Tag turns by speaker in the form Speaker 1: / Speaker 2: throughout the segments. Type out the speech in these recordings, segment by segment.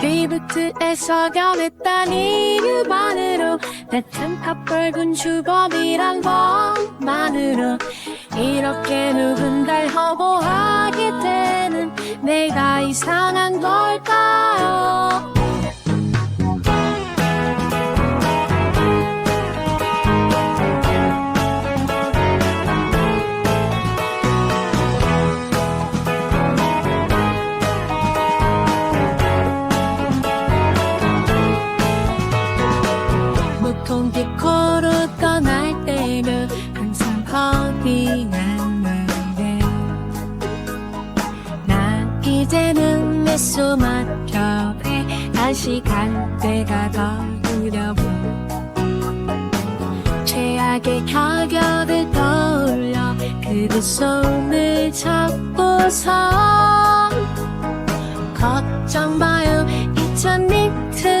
Speaker 1: 리부트에서 변했단 이유만으로 같은 팝붉은 주범이란 것만으로 이렇게 누군가를 허무하게 되는 내가 이상한 걸까 햇소 마터에 다시 간 때가 거두려고 최악의 가격을 떠올려 그대 손을 잡고서 걱정 마요 2000m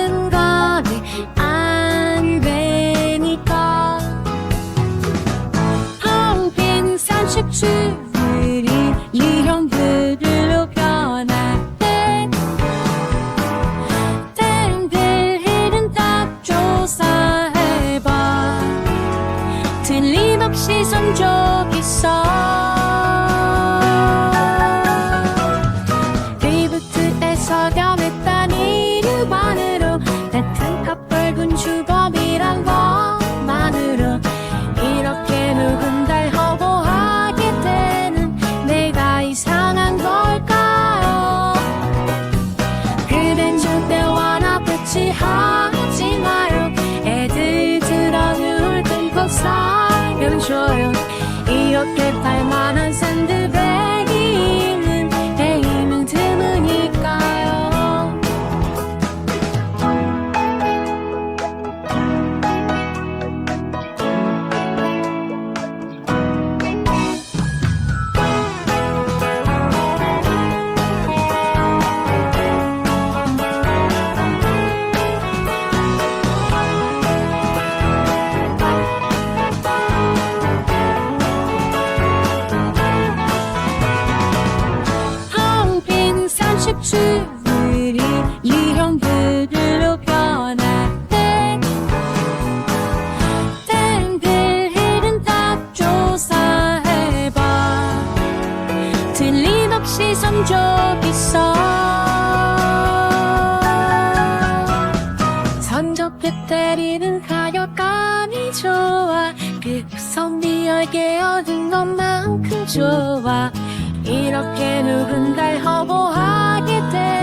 Speaker 1: joy. 틀림없이 선적 있어. 선접해 때리는 가격감이 좋아. 그 선비 열개 얻은 것만큼 좋아. 이렇게 내가 이상한 걸까